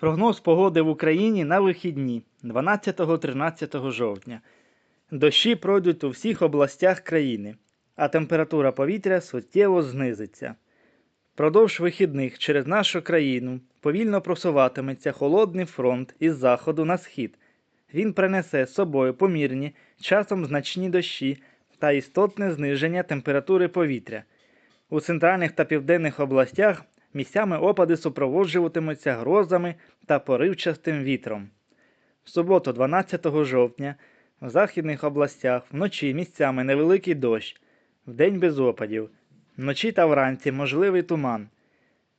Прогноз погоди в Україні на вихідні 12-13 жовтня. Дощі пройдуть у всіх областях країни, а температура повітря суттєво знизиться. Продовж вихідних через нашу країну повільно просуватиметься холодний фронт із заходу на схід. Він принесе з собою помірні, часом значні дощі та істотне зниження температури повітря. У центральних та південних областях місцями опади супроводжуватимуться грозами та поривчастим вітром. В суботу, 12 жовтня, в західних областях вночі місцями невеликий дощ, вдень без опадів, вночі та вранці можливий туман.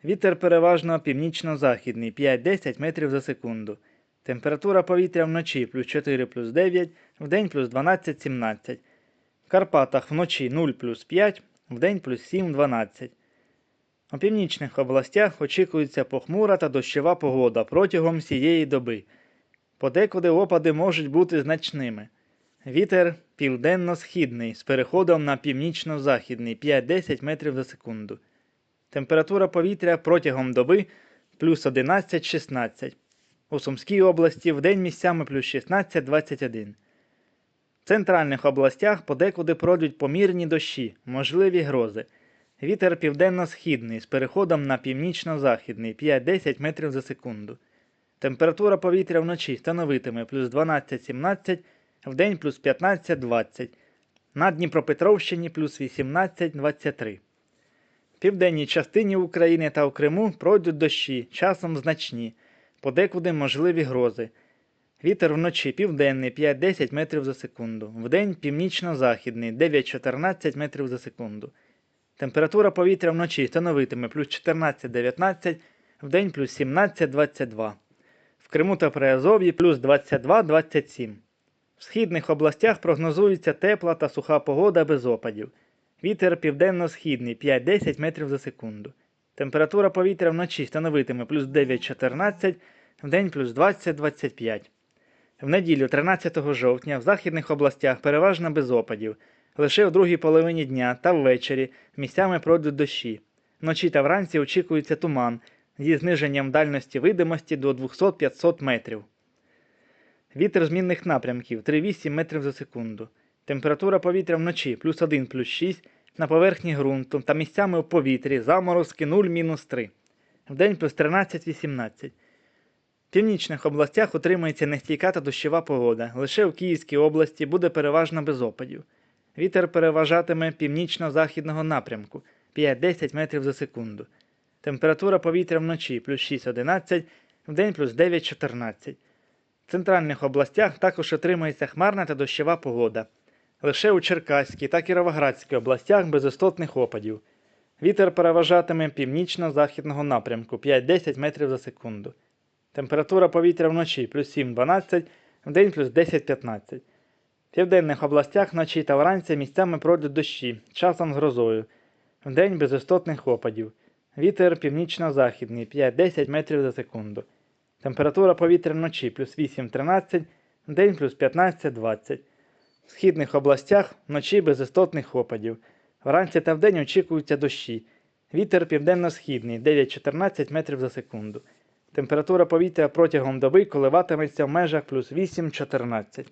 Вітер переважно північно-західний 5-10 метрів за секунду. Температура повітря вночі плюс 4 плюс 9, вдень плюс 12-17. В Карпатах вночі 0 плюс 5, вдень плюс 7-12. У північних областях очікується похмура та дощова погода протягом всієї доби. Подекуди опади можуть бути значними. Вітер південно-східний з переходом на північно-західний 5-10 метрів за секунду. Температура повітря протягом доби плюс 11-16. У Сумській області вдень місцями плюс 16-21. В центральних областях подекуди пройдуть помірні дощі, можливі грози. Вітер південно-східний з переходом на північно-західний 5-10 метрів за секунду. Температура повітря вночі становитиме плюс 12-17, вдень плюс 15-20. На Дніпропетровщині плюс 18-23. В південній частині України та у Криму пройдуть дощі, часом значні, подекуди можливі грози. Вітер вночі південний 5-10 метрів за секунду, вдень північно-західний 9-14 метрів за секунду. Температура повітря вночі становитиме плюс 14-19, вдень плюс 17-22. В Криму та Приазов'ї плюс 22-27. В східних областях прогнозується тепла та суха погода без опадів. Вітер південно-східний 5-10 метрів за секунду. Температура повітря вночі становитиме плюс 9-14, вдень плюс 20-25. В неділю 13 жовтня в західних областях переважно без опадів. Лише в другій половині дня та ввечері місцями пройдуть дощі. Вночі та вранці очікується туман зі зниженням дальності видимості до 200-500 метрів. Вітер змінних напрямків 3-8 метрів за секунду. Температура повітря вночі плюс 1 плюс 6 на поверхні ґрунту та місцями у повітрі заморозки 0-3. Вдень плюс 13-18. В північних областях утримується нестійка та дощова погода. Лише в Київській області буде переважно без опадів. Вітер переважатиме північно-західного напрямку 5-10 метрів за секунду. Температура повітря вночі плюс 6-11, вдень плюс 9-14. В центральних областях також отримується хмарна та дощова погода. Лише у Черкаській та Кіровоградській областях без істотних опадів. Вітер переважатиме північно-західного напрямку 5-10 метрів за секунду. Температура повітря вночі плюс 7-12, вдень плюс 10-15. В південних областях вночі та вранці місцями пройдуть дощі, часом з грозою. Вдень без істотних опадів. Вітер північно-західний 5-10 метрів за секунду. Температура повітря вночі плюс 8-13, вдень плюс 15-20. В східних областях вночі без істотних опадів. Вранці та вдень очікуються дощі. Вітер південно-східний 9-14 метрів за секунду. Температура повітря протягом доби коливатиметься в межах плюс 8-14.